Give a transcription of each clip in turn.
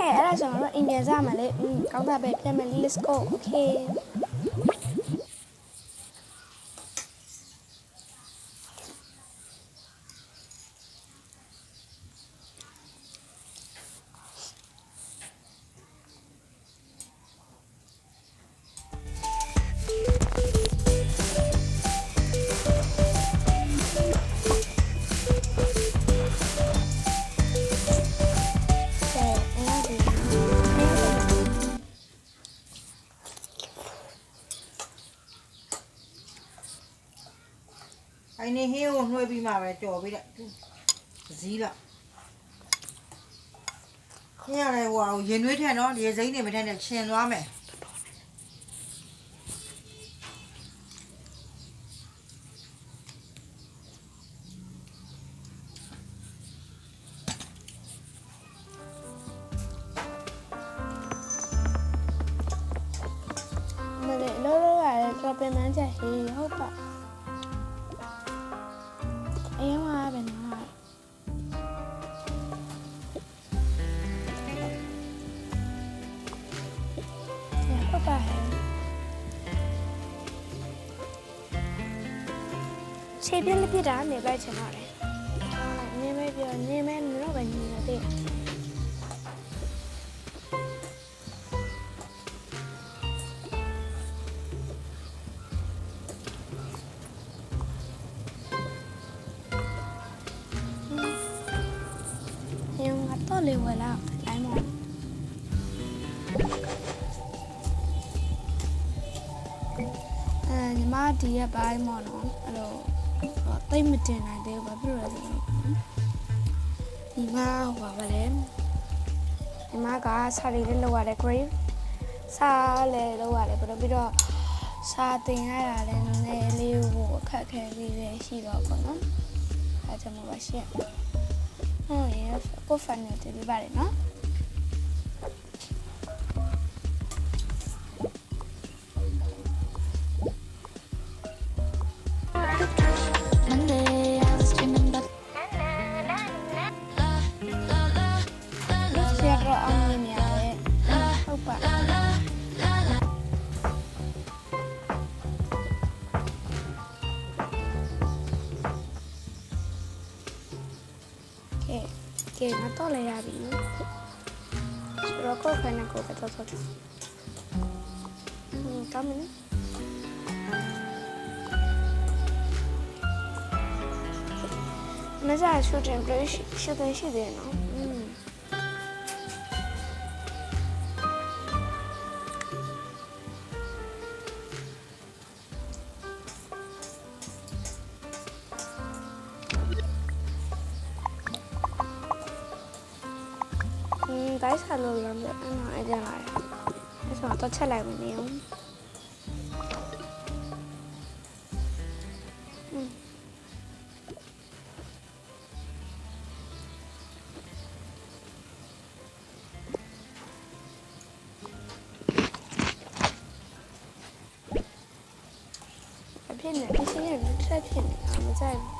ဟဲ့အဲ့ဒါဆိုတော့အိန္ဒိယစားမှာလေอืมကောင်းတာပဲပြန်မယ် let's go okay ပြီးမှပဲကြော်ပြီးတဲ့ဇီးလောက်ခင်းရတယ်ဟိုဟာကိုရင်နွေးထက်နော်ရေစိမ်းနေမထက်နဲ့ရှင်သွားမယ်မလေးလောလောရတယ်တော့ပြန်မှန်းချက်ဟေးဟုတ်ပါ ခြေပြက်လက်ပြတာနေလိုက်ချင်တော့တယ်နင်းမဲပြောနင်းမဲတော့ပဲနင်းနေတယ် yung ato le wala ay mo အဲညီမဒီရဲ့ဘိုင်းမော်နော်အဲ့လို တိတ်မတင်နိုင်သေးဘူးဘာဖြစ်လို့လဲဆိုတော့ညီမဟိုပါဗလဲညီမကစာလေးလေးလောက်ရတယ် grade စာလည်းလောက်ရတယ်ပြီးတော့ပြီးတော့စာတင်ရတာလည်းနည်းနည်းလေးဟိုအခက်အခဲလေးပဲရှိတော့ပေါ့နော်အဲကြောင့်မို့ပါရှင့်ဟုတ်ရဲ့ကိုဖန်နေတယ်ပြပါတယ်နော် ကဲငါတော့လည်းရပြီဆိုတော့ကိုဖန်နေကိုပဲတော့တော့ဟင်းကောင်းမင်းမစားရှူတင်ပလေးရှူတင်ရှိသေးတယ်နော် 나이스 알로라면 하나 애들아 그래서 어떤 차례 보네요骗人，一些人在骗人，我们在。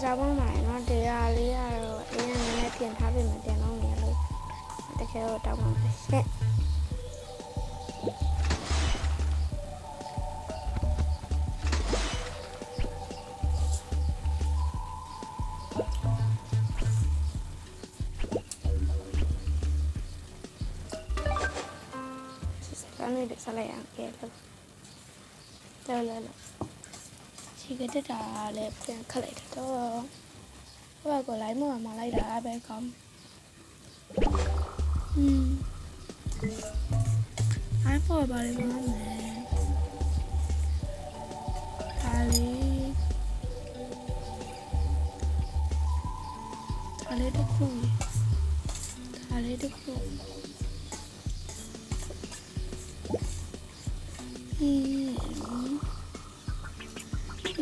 စ်နဲ့အရှိရနဲ့တက်ဖြစ်နေတာမကြိုက်ဘူးမစားမမိုင်တော့တရားလေးရတော့အရင်နည်းနည်းပြင်ထားပြင်မတင်တော့နေလို့တကယ်တော့တောင်းပါမယ်ရှင့်စကားလေးဆက်လိုက်အောင်ကဲလို့တော်လာလို့ ခြေကတက်တာလည်းပြန်ခတ်လိုက်တယ်တော့ဟိုကကိုလိုက်မမလိုက်တာပဲကောင်းอืมအဲ့ပေါ်ပါလိမ့်မယ်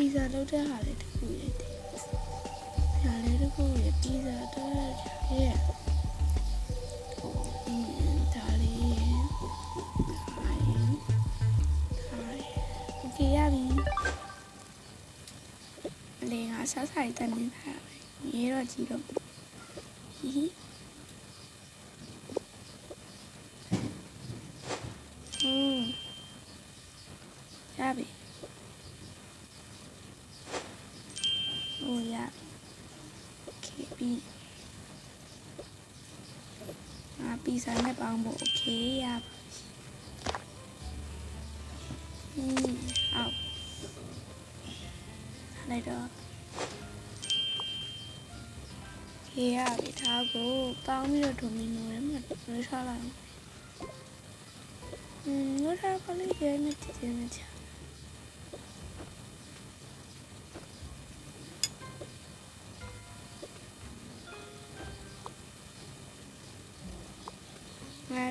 ီဇာလုပ်တဲ့ဟာလေးတစ်ခုရဲ့ဒါလေးတစ်ခုရဲ့ပီဇာတော့ရဲ့ဒါလေးရဲ့ဒါလေးဒါလေးโอเคရပြီလေငါစားစားတန်းနေတာပဲရေတော့ကြည့်တော့ဟီဟီ ဟိုရโอเคပြီငါပီဇာနဲ့ပေါင်းဖို့โอเคရပါပြီอืมအောက်လိုက်တော့ ခေရပြီထားကိုပေါင်းပြီးတော့ဒိုမီနိုထဲမှာလွှဲထားလိုက်အောင်อืม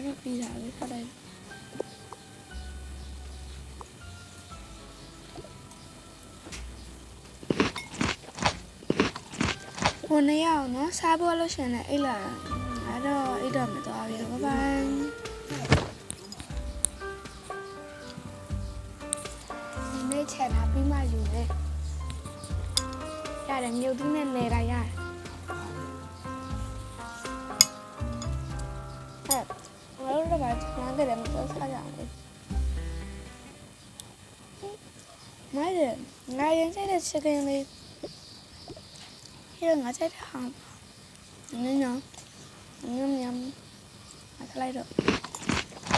လွှဲထားပါလိမ့်ရဲ့နဲ့တည်တယ်နဲ့ချာငါတို့ပြီးတာပဲထားလိုက်ဟိုနေ့ရောက်နော်စားဖို့လို့ရှရင်လည်းအိတ်လာတာအဲ့တော့အိတ်တော့မသွားပြီဘိုင်ဘိုင်ဒီနေ့ချက်တာပြီးမှယူလေရတယ်မြုပ်သီးနဲ့လဲတာရတယ်ဟဲ့ ခဲ့တယ်မပြောစားရဘူးမိုင်းတယ်ငါရင်ဆိုင်တဲ့ chicken လေး hier ငါချက်ထားနင်းနော်ညမ်ညမ်အဆလိုက်တော့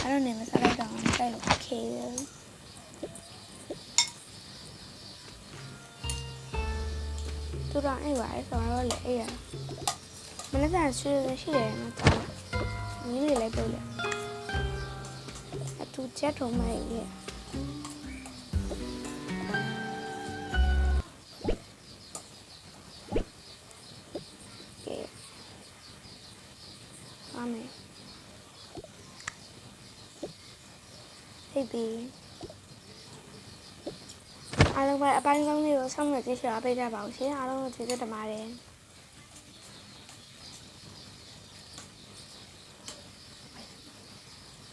အဲ့တော့နေမဆလိုက်တော့ဆိုင်လို့ okay သူတော့အဲ့ပါလေဆောင်တော့လေအဲ့ရမနေ့ကဆွေးဆွေးရှိတယ်နော်တော်ညီလေးလိုက်ပို့လေ သူကျက်ထုံမရဲ့အမေဟေးဘီအားလုံးပဲအပိုင်းကောင်းလေးကိုဆောင်ရွက်ကြည့်ရအောင်ပေးကြပါဦးရှင်အားလုံးကိုကျေးဇူးတင်ပါတယ်